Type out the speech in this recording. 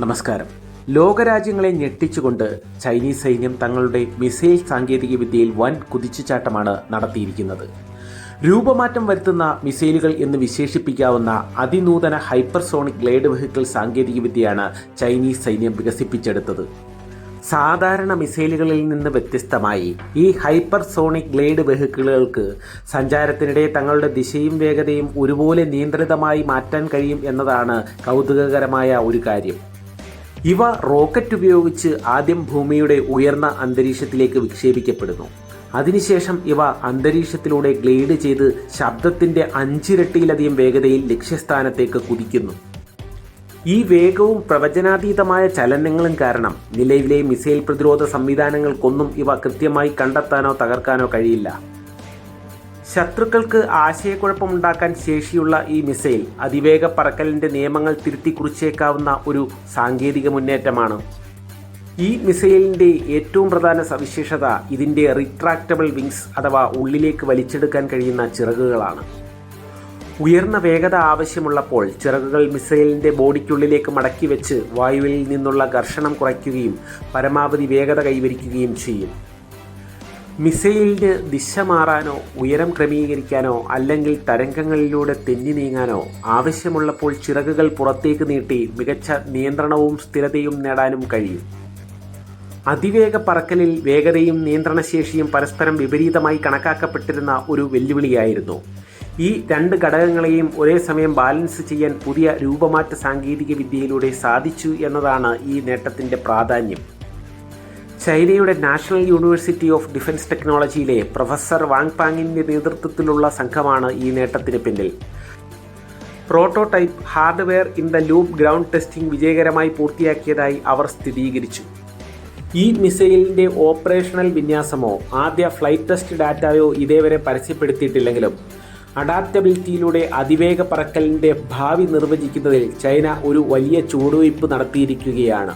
നമസ്കാരം. ലോകരാജ്യങ്ങളെ ഞെട്ടിച്ചുകൊണ്ട് ചൈനീസ് സൈന്യം തങ്ങളുടെ മിസൈൽ സാങ്കേതികവിദ്യയിൽ വൻ കുതിച്ചുചാട്ടമാണ് നടത്തിയിരിക്കുന്നത്. രൂപമാറ്റം വരുത്തുന്ന മിസൈലുകൾ എന്ന് വിശേഷിപ്പിക്കാവുന്ന അതിനൂതന ഹൈപ്പർസോണിക് ഗ്ലൈഡ് വെഹിക്കിൾ സാങ്കേതികവിദ്യയാണ് ചൈനീസ് സൈന്യം വികസിപ്പിച്ചെടുത്തത്. സാധാരണ മിസൈലുകളിൽ നിന്ന് വ്യത്യസ്തമായി ഈ ഹൈപ്പർസോണിക് ഗ്ലേഡ് വെഹിക്കിളുകൾക്ക് സഞ്ചാരത്തിനിടെ തങ്ങളുടെ ദിശയും വേഗതയും ഒരുപോലെ നിയന്ത്രിതമായി മാറ്റാൻ കഴിയും എന്നതാണ് കൗതുകകരമായ ഒരു കാര്യം. ഇവ റോക്കറ്റ് ഉപയോഗിച്ച് ആദ്യം ഭൂമിയുടെ ഉയർന്ന അന്തരീക്ഷത്തിലേക്ക് വിക്ഷേപിക്കപ്പെടുന്നു. അതിനുശേഷം ഇവ അന്തരീക്ഷത്തിലൂടെ ഗ്ലൈഡ് ചെയ്ത് ശബ്ദത്തിന്റെ അഞ്ചിരട്ടിയിലധികം വേഗതയിൽ ലക്ഷ്യസ്ഥാനത്തേക്ക് കുതിക്കുന്നു. ഈ വേഗവും പ്രവചനാതീതമായ ചലനങ്ങളും കാരണം നിലവിലെ മിസൈൽ പ്രതിരോധ സംവിധാനങ്ങൾക്കൊന്നും ഇവ കൃത്യമായി കണ്ടെത്താനോ തകർക്കാനോ കഴിയില്ല. ശത്രുക്കൾക്ക് ആശയക്കുഴപ്പമുണ്ടാക്കാൻ ശേഷിയുള്ള ഈ മിസൈൽ അതിവേഗ പറക്കലിന്റെ നിയമങ്ങൾ തിരുത്തി കുറിച്ചേക്കാവുന്ന ഒരു സാങ്കേതിക മുന്നേറ്റമാണ്. ഈ മിസൈലിന്റെ ഏറ്റവും പ്രധാന സവിശേഷത ഇതിന്റെ റിട്രാക്റ്റബിൾ വിങ്സ് അഥവാ ഉള്ളിലേക്ക് വലിച്ചെടുക്കാൻ കഴിയുന്ന ചിറകുകളാണ്. ഉയർന്ന വേഗത ആവശ്യമുള്ളപ്പോൾ ചിറകുകൾ മിസൈലിന്റെ ബോഡിക്കുള്ളിലേക്ക് മടക്കി വെച്ച് വായുവിൽ നിന്നുള്ള ഘർഷണം കുറയ്ക്കുകയും പരമാവധി വേഗത കൈവരിക്കുകയും ചെയ്യും. മിസൈലിന് ദിശ മാറാനോ ഉയരം ക്രമീകരിക്കാനോ അല്ലെങ്കിൽ തരംഗങ്ങളിലൂടെ തെന്നി നീങ്ങാനോ ആവശ്യമുള്ളപ്പോൾ ചിറകുകൾ പുറത്തേക്ക് നീട്ടി മികച്ച നിയന്ത്രണവും സ്ഥിരതയും നേടാനും കഴിയും. അതിവേഗ പറക്കലിൽ വേഗതയും നിയന്ത്രണശേഷിയും പരസ്പരം വിപരീതമായി കണക്കാക്കപ്പെട്ടിരുന്ന ഒരു വെല്ലുവിളിയായിരുന്നു. ഈ രണ്ട് ഘടകങ്ങളെയും ഒരേ സമയം ബാലൻസ് ചെയ്യാൻ പുതിയ രൂപമാറ്റ സാങ്കേതിക വിദ്യയിലൂടെ സാധിച്ചു എന്നതാണ് ഈ നേട്ടത്തിന്റെ പ്രാധാന്യം. ചൈനയുടെ നാഷണൽ യൂണിവേഴ്സിറ്റി ഓഫ് ഡിഫൻസ് ടെക്നോളജിയിലെ പ്രൊഫസർ വാങ് പാങ്ങിന്റെ നേതൃത്വത്തിലുള്ള സംഘമാണ് ഈ നേട്ടത്തിന് പിന്നിൽ. Prototype hardware in the loop ground testing വിജയകരമായി പൂർത്തിയാക്കിയതായി അവർ സ്ഥിരീകരിച്ചു. ഈ മിസൈലിന്റെ ഓപ്പറേഷണൽ വിന്യാസമോ ആദ്യ ഫ്ലൈറ്റ് ടെസ്റ്റ് ഡാറ്റയോ ഇതേവരെ പരസ്യപ്പെടുത്തിയിട്ടില്ലെങ്കിലും അഡാപ്റ്റബിലിറ്റിയിലൂടെ അതിവേഗ പറക്കലിന്റെ ഭാവി നിർവചിക്കുന്നതിൽ ചൈന ഒരു വലിയ ചുവടുവയ്പ് നടത്തിയിരിക്കുകയാണ്.